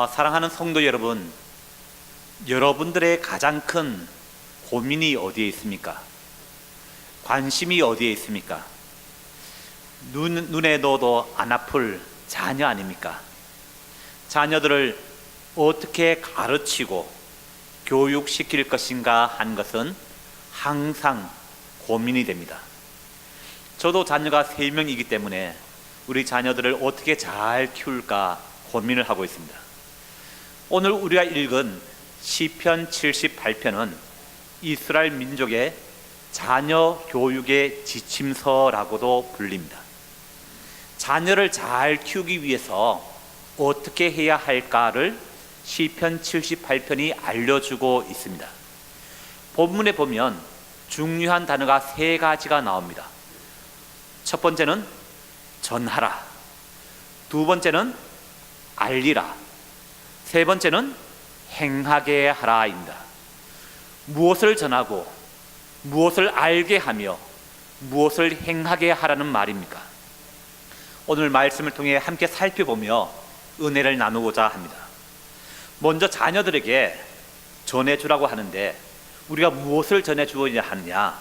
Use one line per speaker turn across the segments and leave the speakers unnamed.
어, 사랑하는 성도 여러분, 여러분들의 가장 큰 고민이 어디에 있습니까? 관심이 어디에 있습니까? 눈, 눈에 넣어도 안 아플 자녀 아닙니까? 자녀들을 어떻게 가르치고 교육시킬 것인가 한 것은 항상 고민이 됩니다. 저도 자녀가 세 명이기 때문에 우리 자녀들을 어떻게 잘 키울까 고민을 하고 있습니다. 오늘 우리가 읽은 시편 78편은 이스라엘 민족의 자녀 교육의 지침서라고도 불립니다. 자녀를 잘 키우기 위해서 어떻게 해야 할까를 시편 78편이 알려주고 있습니다. 본문에 보면 중요한 단어가 세 가지가 나옵니다. 첫 번째는 전하라. 두 번째는 알리라. 세 번째는 행하게 하라입니다. 무엇을 전하고 무엇을 알게 하며 무엇을 행하게 하라는 말입니까? 오늘 말씀을 통해 함께 살펴보며 은혜를 나누고자 합니다. 먼저 자녀들에게 전해주라고 하는데 우리가 무엇을 전해주어야 하느냐?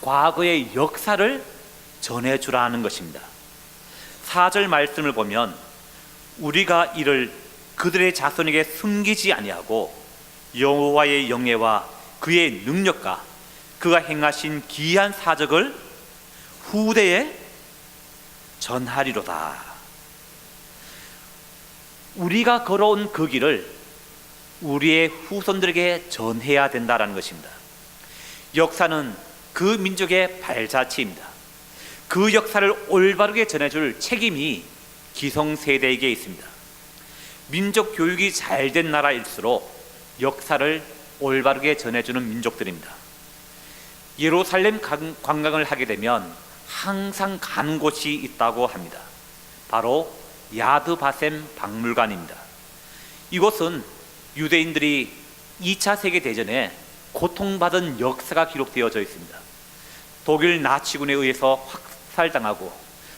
과거의 역사를 전해주라는 것입니다. 4절 말씀을 보면 우리가 이를 그들의 자손에게 숨기지 아니하고 여호와의 영예와 그의 능력과 그가 행하신 기이한 사적을 후대에 전하리로다. 우리가 걸어온 그 길을 우리의 후손들에게 전해야 된다라는 것입니다. 역사는 그 민족의 발자취입니다. 그 역사를 올바르게 전해줄 책임이 기성세대에게 있습니다. 민족 교육이 잘 된 나라일수록 역사를 올바르게 전해주는 민족들입니다. 예루살렘 관- 관광을 하게 되면 항상 가는 곳이 있다고 합니다. 바로 야드바셈 박물관입니다. 이곳은 유대인들이 2차 세계 대전에 고통받은 역사가 기록되어져 있습니다. 독일 나치군에 의해서 학살당하고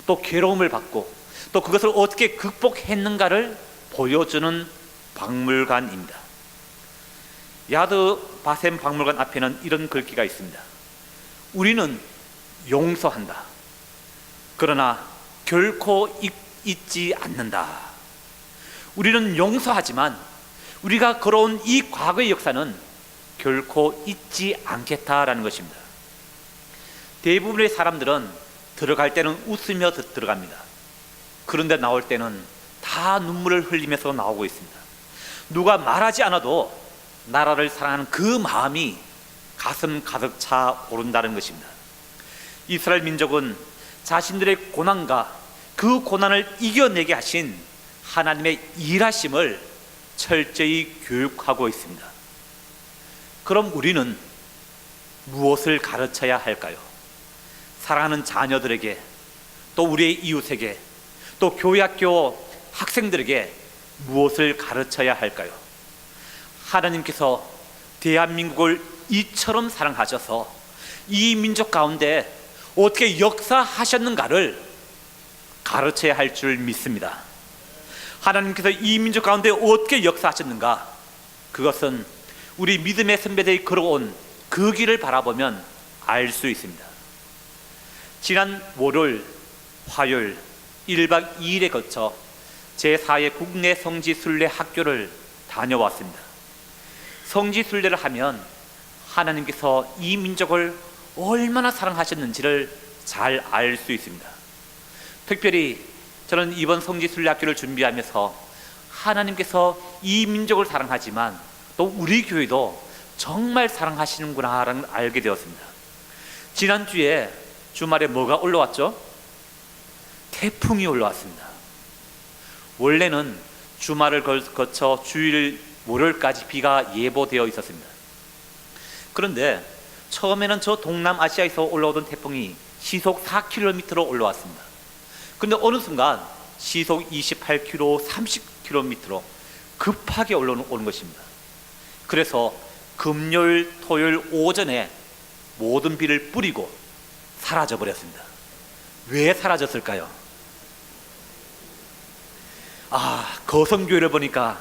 또 괴로움을 받고 또 그것을 어떻게 극복했는가를 보여주는 박물관입니다. 야드 바셈 박물관 앞에는 이런 글귀가 있습니다. 우리는 용서한다. 그러나 결코 잊, 잊지 않는다. 우리는 용서하지만 우리가 걸어온 이 과거의 역사는 결코 잊지 않겠다라는 것입니다. 대부분의 사람들은 들어갈 때는 웃으며 드- 들어갑니다. 그런데 나올 때는 다 눈물을 흘리면서 나오고 있습니다. 누가 말하지 않아도 나라를 사랑하는 그 마음이 가슴 가득 차 오른다는 것입니다. 이스라엘 민족은 자신들의 고난과 그 고난을 이겨내게 하신 하나님의 일하심을 철저히 교육하고 있습니다. 그럼 우리는 무엇을 가르쳐야 할까요? 사랑하는 자녀들에게 또 우리의 이웃에게 또 교회 학교 학생들에게 무엇을 가르쳐야 할까요? 하나님께서 대한민국을 이처럼 사랑하셔서 이 민족 가운데 어떻게 역사하셨는가를 가르쳐야 할 줄 믿습니다. 하나님께서 이 민족 가운데 어떻게 역사하셨는가? 그것은 우리 믿음의 선배들이 걸어온 그 길을 바라보면 알 수 있습니다. 지난 월요일, 화요일 1박 2일에 거쳐 제4회 국내 성지 순례 학교를 다녀왔습니다. 성지 순례를 하면 하나님께서 이 민족을 얼마나 사랑하셨는지를 잘 알 수 있습니다. 특별히 저는 이번 성지 순례 학교를 준비하면서 하나님께서 이 민족을 사랑하지만 또 우리 교회도 정말 사랑하시는구나라는 걸 알게 되었습니다. 지난주에 주말에 뭐가 올라왔죠? 태풍이 올라왔습니다. 원래는 주말을 걸- 거쳐 주일 월요일까지 비가 예보되어 있었습니다. 그런데 처음에는 저 동남아시아에서 올라오던 태풍이 시속 4km로 올라왔습니다. 근데 어느 순간 시속 28km, 30km로 급하게 올라오는 것입니다. 그래서 금요일, 토요일 오전에 모든 비를 뿌리고 사라져 버렸습니다. 왜 사라졌을까요? 아 거성교회를 보니까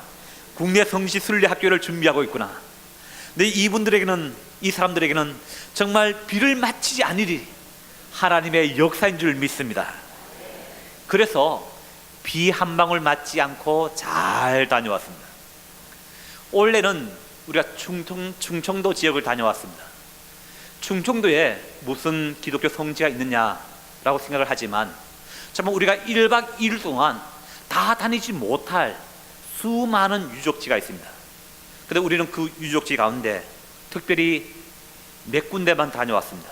국내 성시 순례 학교를 준비하고 있구나. 근데 이분들에게는 이 사람들에게는 정말 비를 맞히지 않으리 하나님의 역사인 줄 믿습니다. 그래서 비 한 방울 맞지 않고 잘 다녀왔습니다. 올해는 우리가 충청, 충청도 지역을 다녀왔습니다. 충청도에 무슨 기독교 성지가 있느냐라고 생각을 하지만 정말 우리가 1박 2일 동안 다 다니지 못할 수많은 유적지가 있습니다. 근데 우리는 그 유적지 가운데 특별히 몇 군데만 다녀왔습니다.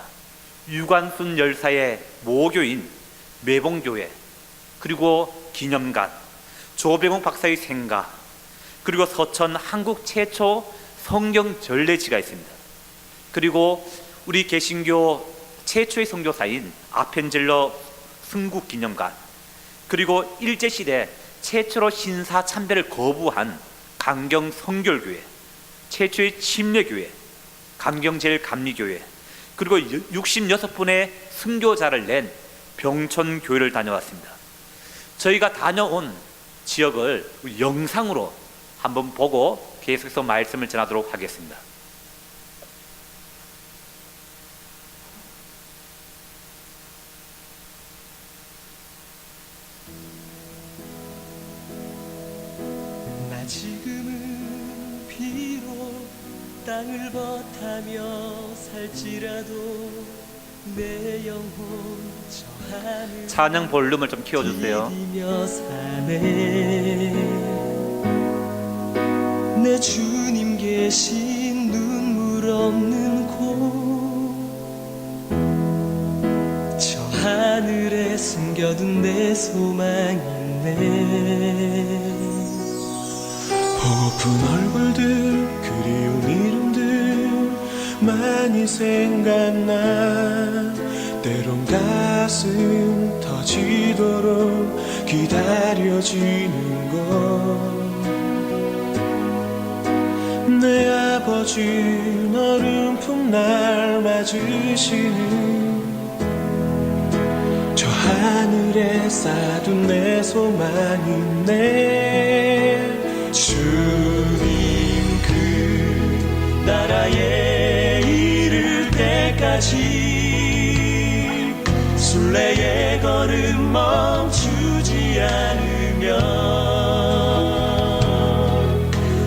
유관순 열사의 모교인 매봉교회, 그리고 기념관, 조병욱 박사의 생가, 그리고 서천 한국 최초 성경 전례지가 있습니다. 그리고 우리 개신교 최초의 선교사인 아펜젤러 승국 기념관, 그리고 일제 시대 최초로 신사 참배를 거부한 강경 성결교회, 최초의 침례교회, 강경제일 감리교회, 그리고 66분의 순교자를 낸 병천교회를 다녀왔습니다. 저희가 다녀온 지역을 영상으로 한번 보고 계속해서 말씀을 전하도록 하겠습니다.
타며 살지라도 내 영혼 저 하늘
찬양 볼륨을 좀 키워주세요.
디디며 사네. 내 주님 계신 눈물 없는 곳. 저 하늘에 숨겨둔 내 소망 있네.
보고픈 얼굴들 그리운 이름들 많이 생각나. 때론 가슴 터지도록 기다려지는 것 내 아버지 너른 품날 맞으시는 저 하늘에 쌓둔 내 소망이네
주님 그 나라에 때까지. 순례의 걸음 멈추지 않으면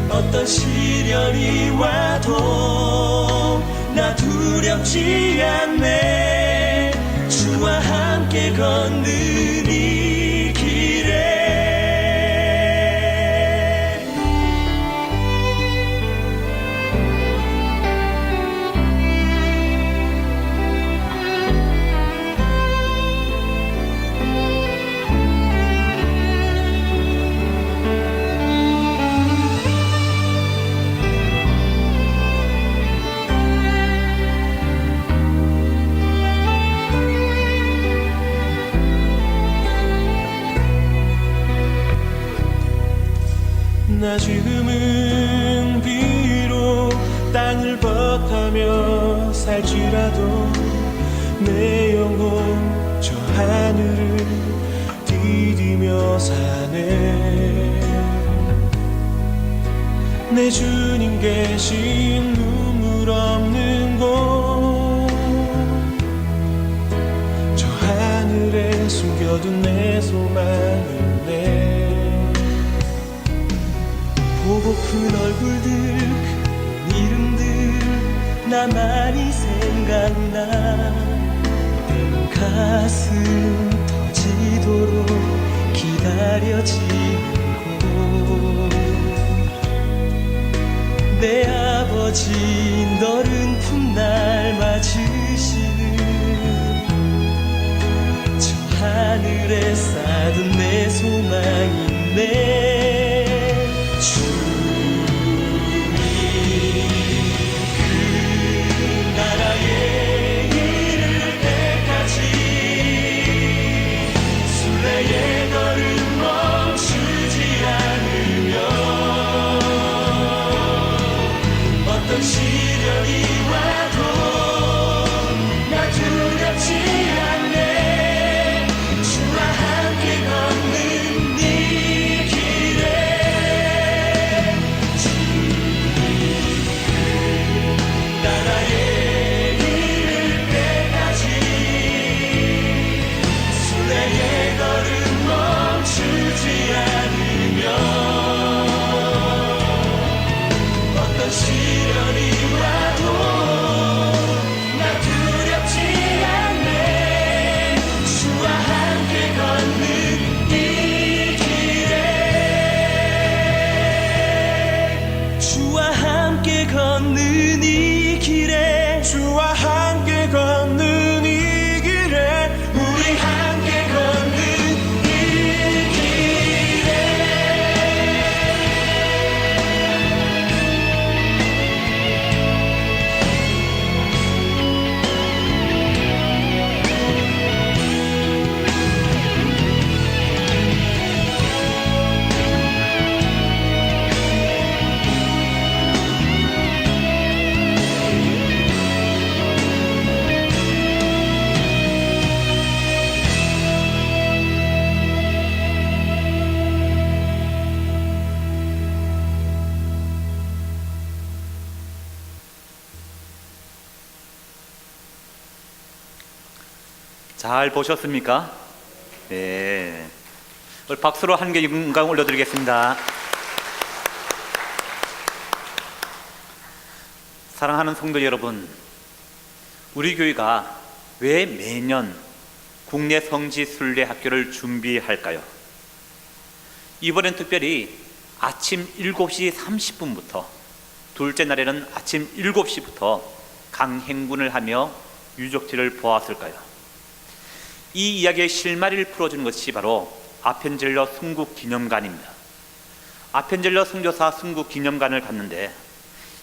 어떤 시련이 와도 나 두렵지 않네. 주와 함께 걷는
나 지금은 비록 땅을 버타며 살지라도 내 영혼 저 하늘을 디디며 사네. 내 주님 계신 눈물 없는 곳 저 하늘에 숨겨둔 내 소망
얼굴들 그 이름들 나 많이 생각나. 가슴 터지도록 기다려지는 곳내 아버지 너른 품 날 맞으시는 저 하늘에 쌓둔 내 소망이네
잘 보셨습니까? 네. 박수로 한 개 영광 올려드리겠습니다. 사랑하는 성도 여러분, 우리 교회가 왜 매년 국내 성지 순례 학교를 준비할까요? 이번엔 특별히 아침 7시 30분부터 둘째 날에는 아침 7시부터 강행군을 하며 유적지를 보았을까요? 이 이야기의 실마리를 풀어주는 것이 바로 아펜젤러 순국 기념관입니다. 아펜젤러 순교사 순국 기념관을 갔는데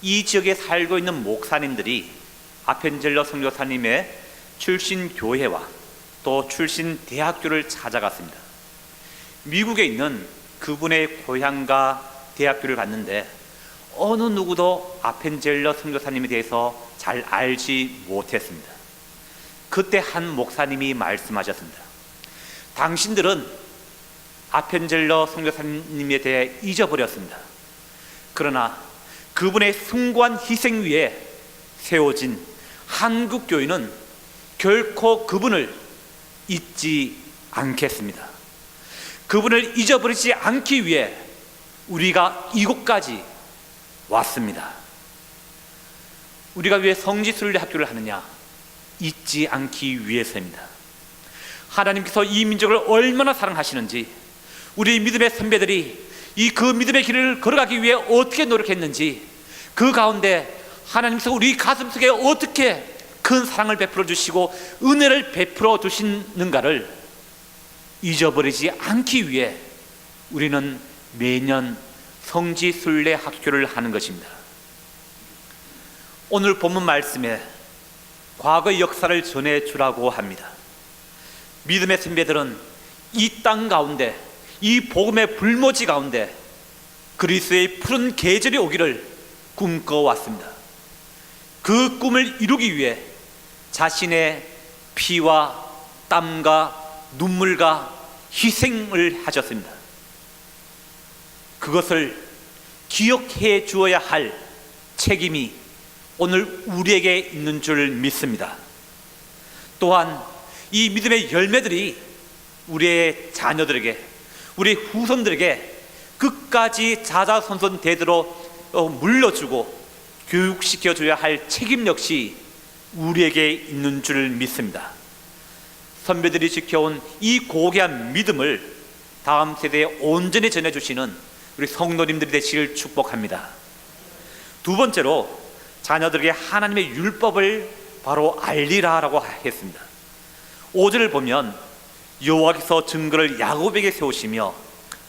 이 지역에 살고 있는 목사님들이 아펜젤러 선교사님의 출신 교회와 또 출신 대학교를 찾아갔습니다. 미국에 있는 그분의 고향과 대학교를 갔는데 어느 누구도 아펜젤러 선교사님에 대해서 잘 알지 못했습니다. 그때 한 목사님이 말씀하셨습니다. 당신들은 아펜젤러 선교사님에 대해 잊어버렸습니다. 그러나 그분의 숭고한 희생 위에 세워진 한국 교회는 결코 그분을 잊지 않겠습니다. 그분을 잊어버리지 않기 위해 우리가 이곳까지 왔습니다. 우리가 왜 성지순례 학교를 하느냐? 잊지 않기 위해서입니다. 하나님께서 이 민족을 얼마나 사랑하시는지 우리 믿음의 선배들이 이 그 믿음의 길을 걸어가기 위해 어떻게 노력했는지 그 가운데 하나님께서 우리 가슴 속에 어떻게 큰 사랑을 베풀어 주시고 은혜를 베풀어 주시는가를 잊어버리지 않기 위해 우리는 매년 성지 순례 학교를 하는 것입니다. 오늘 본문 말씀에 과거의 역사를 전해 주라고 합니다. 믿음의 선배들은 이 땅 가운데 이 복음의 불모지 가운데 그리스의 푸른 계절이 오기를 꿈꿔왔습니다. 그 꿈을 이루기 위해 자신의 피와 땀과 눈물과 희생을 하셨습니다. 그것을 기억해 주어야 할 책임이 오늘 우리에게 있는 줄 믿습니다. 또한 이 믿음의 열매들이 우리의 자녀들에게, 우리 후손들에게 끝까지 자자손손 되도록 어, 물려주고 교육시켜 줘야 할 책임 역시 우리에게 있는 줄 믿습니다. 선배들이 지켜온 이 고귀한 믿음을 다음 세대에 온전히 전해주시는 우리 성도님들이 되시길 축복합니다. 두 번째로 자녀들에게 하나님의 율법을 바로 알리라라고 했습니다. 5절을 보면 여호와께서 증거를 야곱에게 세우시며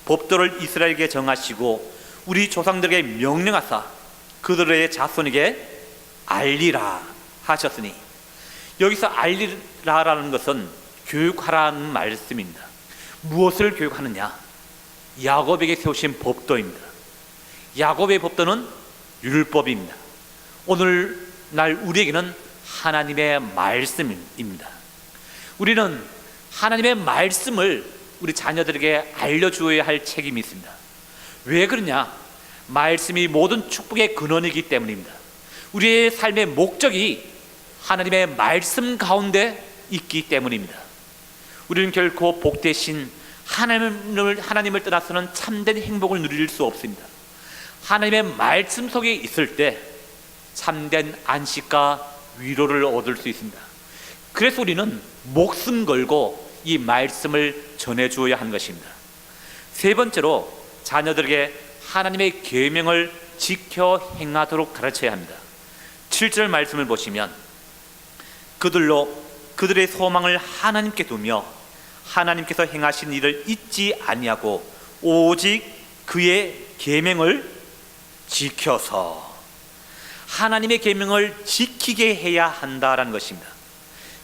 법도를 이스라엘에게 정하시고 우리 조상들에게 명령하사 그들의 자손에게 알리라 하셨으니 여기서 알리라라는 것은 교육하라는 말씀입니다. 무엇을 교육하느냐? 야곱에게 세우신 법도입니다. 야곱의 법도는 율법입니다. 오늘날 우리에게는 하나님의 말씀입니다. 우리는 하나님의 말씀을 우리 자녀들에게 알려주어야 할 책임이 있습니다. 왜 그러냐? 말씀이 모든 축복의 근원이기 때문입니다. 우리의 삶의 목적이 하나님의 말씀 가운데 있기 때문입니다. 우리는 결코 복 대신 하나님을 하나님을 떠나서는 참된 행복을 누릴 수 없습니다. 하나님의 말씀 속에 있을 때 참된 안식과 위로를 얻을 수 있습니다. 그래서 우리는 목숨 걸고 이 말씀을 전해 주어야 하는 것입니다. 세 번째로 자녀들에게 하나님의 계명을 지켜 행하도록 가르쳐야 합니다. 7절 말씀을 보시면 그들로 그들의 소망을 하나님께 두며 하나님께서 행하신 일을 잊지 아니하고 오직 그의 계명을 지켜서 하나님의 계명을 지키게 해야 한다라는 것입니다.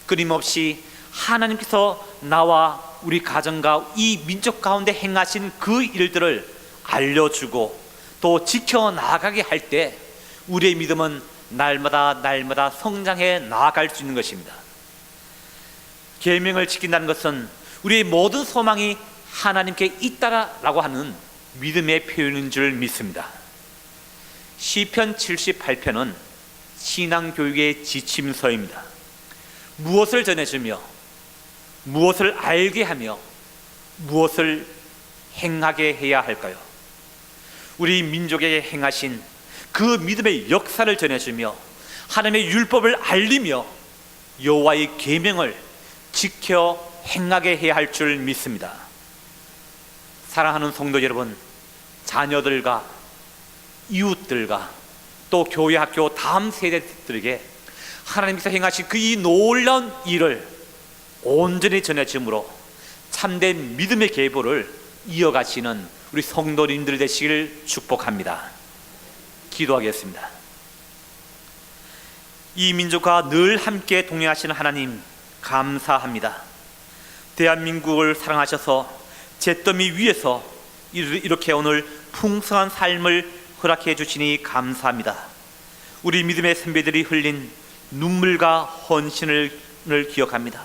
끊임없이 하나님께서 나와 우리 가정과 이 민족 가운데 행하신 그 일들을 알려주고 또 지켜 나가게 할 때 우리의 믿음은 날마다 날마다 성장해 나아갈 수 있는 것입니다. 계명을 지킨다는 것은 우리의 모든 소망이 하나님께 있다라고 하는 믿음의 표현인 줄 믿습니다. 시편 78편은 신앙 교육의 지침서입니다. 무엇을 전해주며 무엇을 알게 하며 무엇을 행하게 해야 할까요? 우리 민족에게 행하신 그 믿음의 역사를 전해주며 하나님의 율법을 알리며 여호와의 계명을 지켜 행하게 해야 할 줄 믿습니다. 사랑하는 성도 여러분, 자녀들과 이웃들과 또 교회 학교 다음 세대들에게 하나님께서 행하신 그 이 놀라운 일을 온전히 전해줌으로 참된 믿음의 계보를 이어가시는 우리 성도님들 되시길 축복합니다. 기도하겠습니다. 이 민족과 늘 함께 동행하시는 하나님 감사합니다. 대한민국을 사랑하셔서 잿더미 위에서 이렇게 오늘 풍성한 삶을 허락해 주시니 감사합니다. 우리 믿음의 선배들이 흘린 눈물과 헌신을 기억합니다.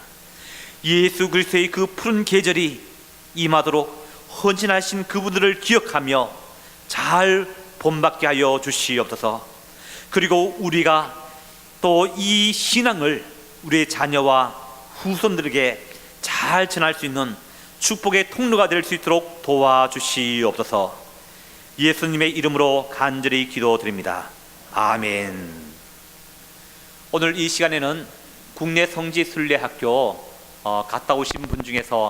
예수 그리스도의 그 푸른 계절이 임하도록 헌신하신 그분들을 기억하며 잘 본받게 하여 주시옵소서. 그리고 우리가 또 이 신앙을 우리의 자녀와 후손들에게 잘 전할 수 있는 축복의 통로가 될 수 있도록 도와주시옵소서. 예수님의 이름으로 간절히 기도드립니다. 아멘. 오늘 이 시간에는 국내 성지 순례 학교 어, 갔다 오신 분 중에서